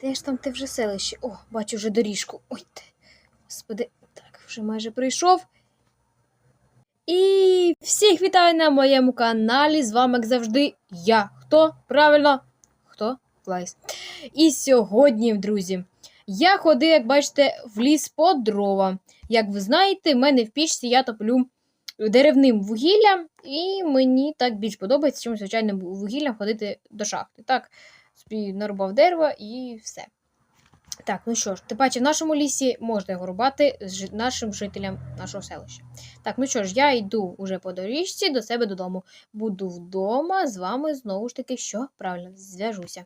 Де ж там те вже селище? О, бачу вже доріжку. Ой ти. Господи, так, вже майже прийшов. І всіх вітаю на моєму каналі. З вами, як завжди, я. Хто? Правильно? Хто? Лайс. І сьогодні, друзі, я ходив, як бачите, в ліс по дрова. Як ви знаєте, в мене в пічці я топлю деревним вугіллям, і мені так більш подобається, чим звичайним вугіллям ходити до шахти. Так, собі нарубав дерева і все. Так, ну що ж, ти бачиш, в нашому лісі можна його рубати з нашим жителям нашого селища. Так, ну що ж, я йду уже по доріжці до себе додому. Буду вдома з вами знову ж таки, що правильно зв'яжуся.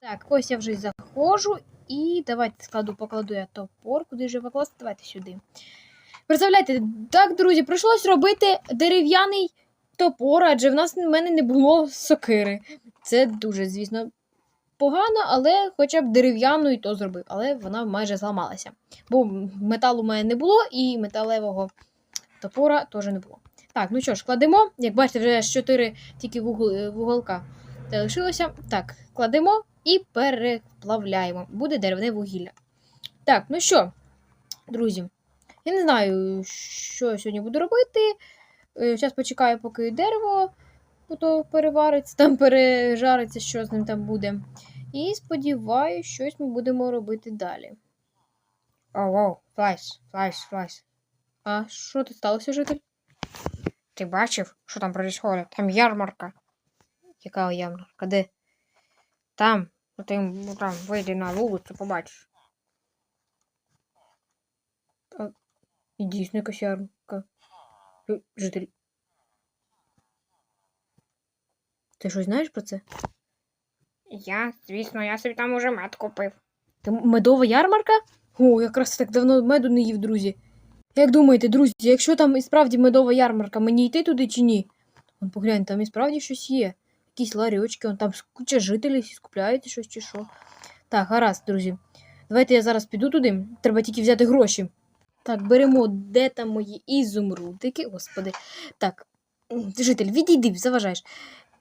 Так, ось я вже заходжу, і давайте складу, покладу я топор, куди ж його покласти? Давайте сюди. Представляєте, так, друзі, прийшлось робити дерев'яний топор, адже в нас в мене не було сокири. Це дуже, звісно, погано, але хоча б дерев'яну і то зробив. Але вона майже зламалася. Бо металу у мене не було, і металевого топора теж не було. Так, ну що ж, кладемо. Як бачите, вже 4 тільки вугол, вуголка залишилося. Так, кладемо і переплавляємо. Буде деревне вугілля. Так, ну що, друзі, я не знаю, що я сьогодні буду робити. Зараз почекаю, поки дерево то перевариться, там пережариться, що з ним там буде. І сподіваюся, щось ми будемо робити далі. Оу, оу, флайс, флайс, флайс. А що тут сталося, житель? Ти бачив, що там происходит? Там ярмарка. Яка ярмарка? Де? Там, ну ти ну, там вийди на вулицю, побачиш. І дійсно якась ярмарка. Житель. Ти щось знаєш про це? Я, звісно, я собі там уже мед купив. Це медова ярмарка? О, якраз так давно меду не їв, друзі. Як думаєте, друзі, якщо там і справді медова ярмарка, мені йти туди чи ні? Вон поглянь, там і справді щось є. Якісь ларьочки, вон там куча жителів всі скупляють щось чи що. Так, гаразд, друзі. Давайте я зараз піду туди. Треба тільки взяти гроші. Так, беремо, де там мої ізумрудики. Господи. Так, житель, відійди, заважаєш.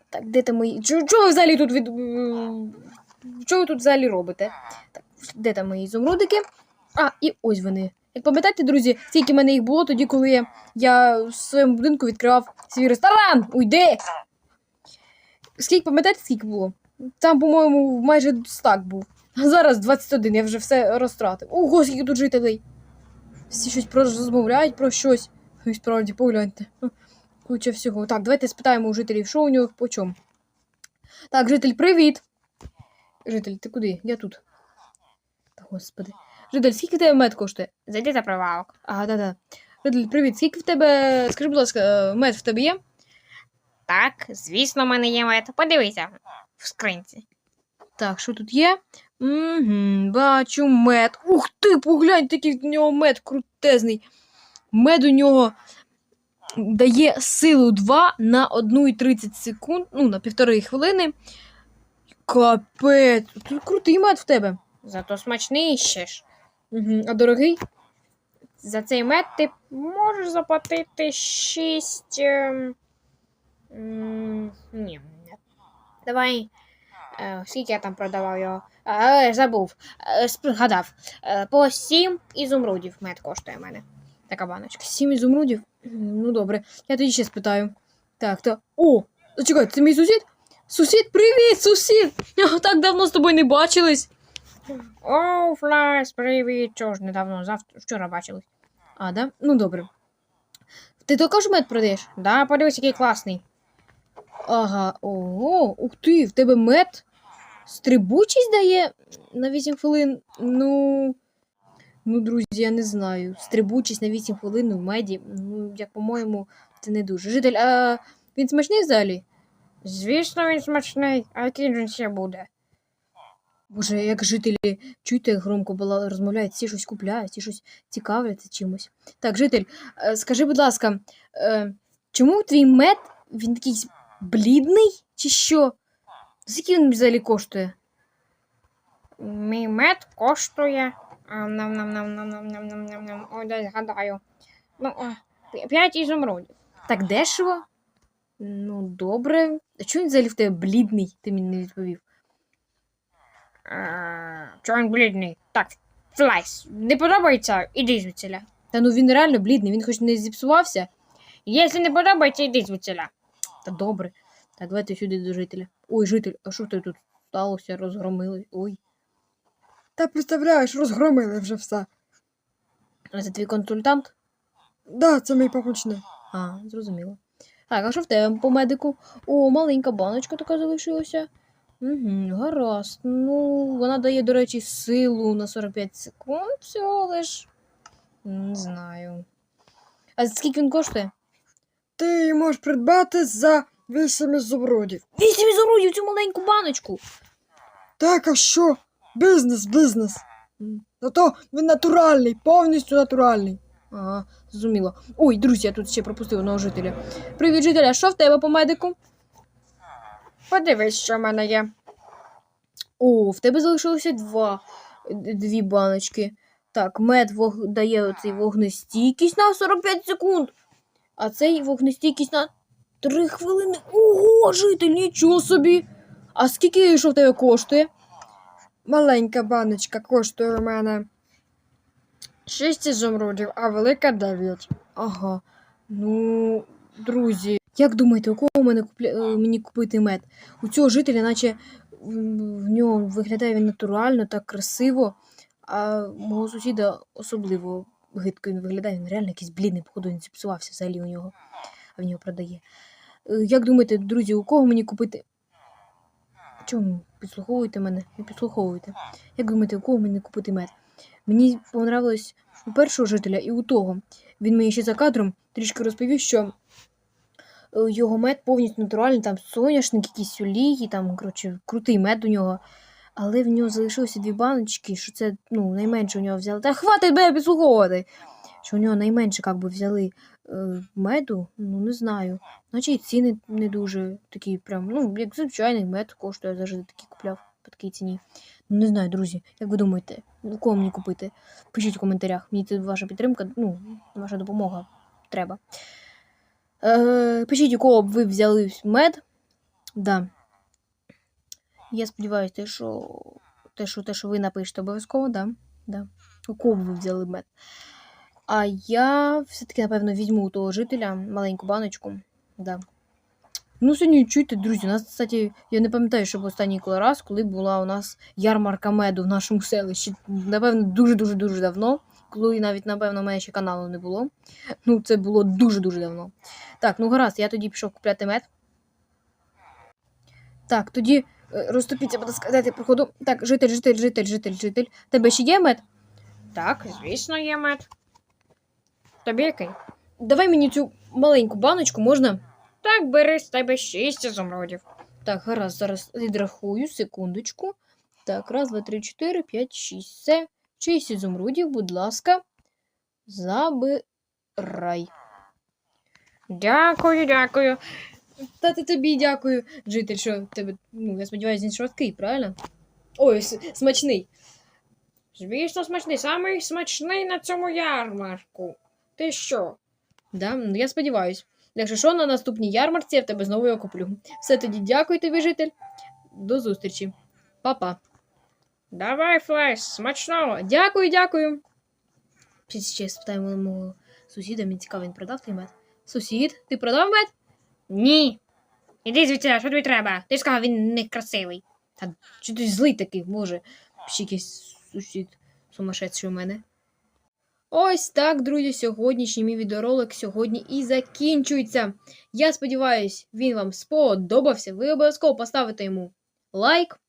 Так, де там мої. Чого чого ви взагалі тут від. Що ви тут взагалі робите? Так, де там мої ізумрудики? А, і ось вони. Як пам'ятаєте, друзі, скільки в мене їх було тоді, коли я, я в своєму будинку відкривав свій ресторан. Уйди! Скільки пам'ятаєте, скільки було? Там, по-моєму, майже стак був. А зараз 21, я вже все розтратив. Ого, скільки тут жителей. Всі щось розмовляють про щось. І справді, погляньте. Куча всього. Так, давайте спитаємо у жителів, що у нього по чому. Так, житель, привіт. Житель, ти куди? Я тут. Та господи. Житель, скільки в тебе мед коштує? Зайди за прилавок. А, да-да. Житель, привіт. Скільки в тебе. Скажи, будь ласка, е, мед в тебе є? Так, звісно, в мене є мед. Подивися в скринці. Так, що тут є? Угу, бачу мед. Ух ти, поглянь, такий в нього мед крутезний. Мед у нього дає силу 2 на 1,30 секунд, ну, на півтори хвилини. Капець, тут крутий мед в тебе. Зато смачний ще ж. Угу. А дорогий? За цей мед ти можеш заплатити 6. Ем... м, Ні. Давай. Е, скільки я там продавав його? Е, забув. Е, згадав. Е, по 7 ізумрудів мед коштує мене. Така баночка. Сім ізумрудів? Ну, добре. Я тоді ще спитаю. Так, то. О! Чекай, це мій сусід? Сусід, привіт, сусід! Я так давно з тобою не бачились. О, Флайс, привіт. Чого ж недавно, завтра, вчора бачились. А, да? Ну добре. Ти також мед продаєш? Да, подивись, який класний. Ага, ого, ух ти, в тебе мед. Стрибучість дає на 8 хвилин. Ну. Ну, друзі, я не знаю. Стрибучість на 8 хвилин в меді. Ну, як по-моєму, це не дуже. Житель, а він смачний взагалі? Звісно, він смачний, а який він ще буде? Боже, як жителі, чуєте, як громко була, розмовляють, всі щось купляють, всі щось цікавляться чимось. Так, житель, е, скажи, будь ласка, е, чому твій мед він такий блідний, чи що? Скільки він взагалі коштує? Мій мед коштує. Ам, нам нам нам нам нам нам нам нам нам Ой, дай згадаю. Ну, п'ять- ізумрудів. Так дешево? Ну, добре. А чому він взагалі в тебе блідний? Ти мені не відповів. Чого він блідний? Так, Флайс, не подобається? Іди звідсіля. Та ну він реально блідний, він хоч не зіпсувався. Якщо не подобається, іди звідсіля. Та добре. Так, давайте сюди до жителя. Ой, житель, а що ти тут сталося? Розгромили? Ой. Та представляєш, розгромили вже все. А це твій консультант? Да, це мій помічник. А, зрозуміло. Так, а що в тебе по медику? О, маленька баночка така залишилася. Угу, гаразд. Ну, вона дає, до речі, силу на 45 секунд всього лиш. Не знаю. А скільки він коштує? Ти її можеш придбати за 8 ізумрудів. Вісім ізумрудів цю маленьку баночку. Так, а що? Бізнес, бізнес. Зато він натуральний, повністю натуральний. Ага, зрозуміло. Ой, друзі, я тут ще пропустив одного жителя. Привіт, жителя, що в тебе по медику? Подивись, що в мене є. О, в тебе залишилося два, дві баночки. Так, мед вог... дає оцей вогнестійкість на 45 секунд. А цей вогнестійкість на 3 хвилини. Ого, житель, нічого собі. А скільки що в тебе коштує? Маленька баночка коштує у мене 6 ізумрудів, а велика 9. Ага. Ну, друзі, як думаєте, у кого мене купля... е, мені купити мед? У цього жителя, наче в нього виглядає він натурально, так красиво, а мого сусіда особливо гидко він виглядає, він реально якийсь блідний, походу він зіпсувався взагалі у нього, а в нього продає. Е, Як думаєте, друзі, у кого мені купити. Чому підслуховуєте мене? Не підслуховуєте. Як думаєте, у кого мені купити мед? Мені понравилось у першого жителя і у того. Він мені ще за кадром трішки розповів, що е, його мед повністю натуральний, там соняшник, якісь олії, там, коротше, крутий мед у нього. Але в нього залишилося дві баночки, що це ну, найменше у нього взяли. Та хватить мене підслуховувати! Що у нього найменше як би, взяли е, меду, ну не знаю. Наче і ціни не дуже такі, прям, ну, як звичайний мед коштує, я завжди такий купляв по такій ціні. Ну, не знаю, друзі, як ви думаєте, у кого мені купити? Пишіть у коментарях. Мені це ваша підтримка, ну, ваша допомога треба. Е, пишіть, у кого б ви взяли мед. Да. Я сподіваюся, що, те, що, те, що ви напишете обов'язково, да. да. У кого б ви взяли мед. А я все-таки, напевно, візьму у того жителя маленьку баночку. Да. Ну, сьогодні чуєте, друзі, у нас, кстати, я не пам'ятаю, щоб останній раз, коли була у нас ярмарка меду в нашому селищі. Напевно, дуже-дуже-дуже давно. Коли навіть, напевно, у мене ще каналу не було. Ну, це було дуже-дуже давно. Так, ну гаразд, я тоді пішов купляти мед. Так, тоді е, розступіться, будь ласка, дайте проходу. Так, житель, житель, житель, житель, житель. Тебе ще є мед? Так, звісно, є мед. Тобі який? Давай мені цю маленьку баночку, можна? Так, бери з тебе шість ізумрудів. Так, гаразд, зараз відрахую, секундочку. Так, раз, два, три, чотири, п'ять, шість. Все. Шість ізумрудів, будь ласка. Забирай. Дякую, дякую. Та ти тобі дякую, житель, що тебе, ну, я сподіваюся, він швидкий, правильно? Ой, смачний. Звісно, смачний. Самий смачний на цьому ярмарку. Ти що? Да? Ну, я сподіваюся. Якщо що, на наступній ярмарці я в тебе знову його куплю. Все тоді дякую тобі, житель. До зустрічі. Па-па. Давай, Флайс, смачного. Дякую, дякую. Ще, ще спитаємо мого сусіда, мені цікаво, він продав твій мед. Сусід, ти продав мед? Ні. Іди звідси, що тобі треба? Ти ж сказав, він некрасивий. Та чи ти злий такий, може, ще якийсь сусід сумасшедший у мене. Ось так, друзі, сьогоднішній мій відеоролик сьогодні і закінчується. Я сподіваюсь, він вам сподобався. Ви обов'язково поставите йому лайк,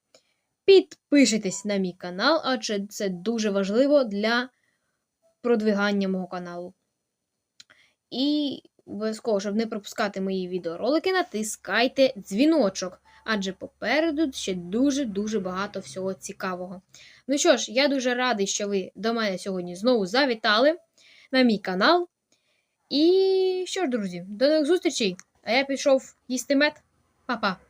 підпишитесь на мій канал, адже це дуже важливо для продвигання мого каналу. І обов'язково, щоб не пропускати мої відеоролики, натискайте дзвіночок адже попереду ще дуже-дуже багато всього цікавого. Ну що ж, я дуже радий, що ви до мене сьогодні знову завітали на мій канал. І що ж, друзі, до нових зустрічей! А я пішов їсти мед. Па-па!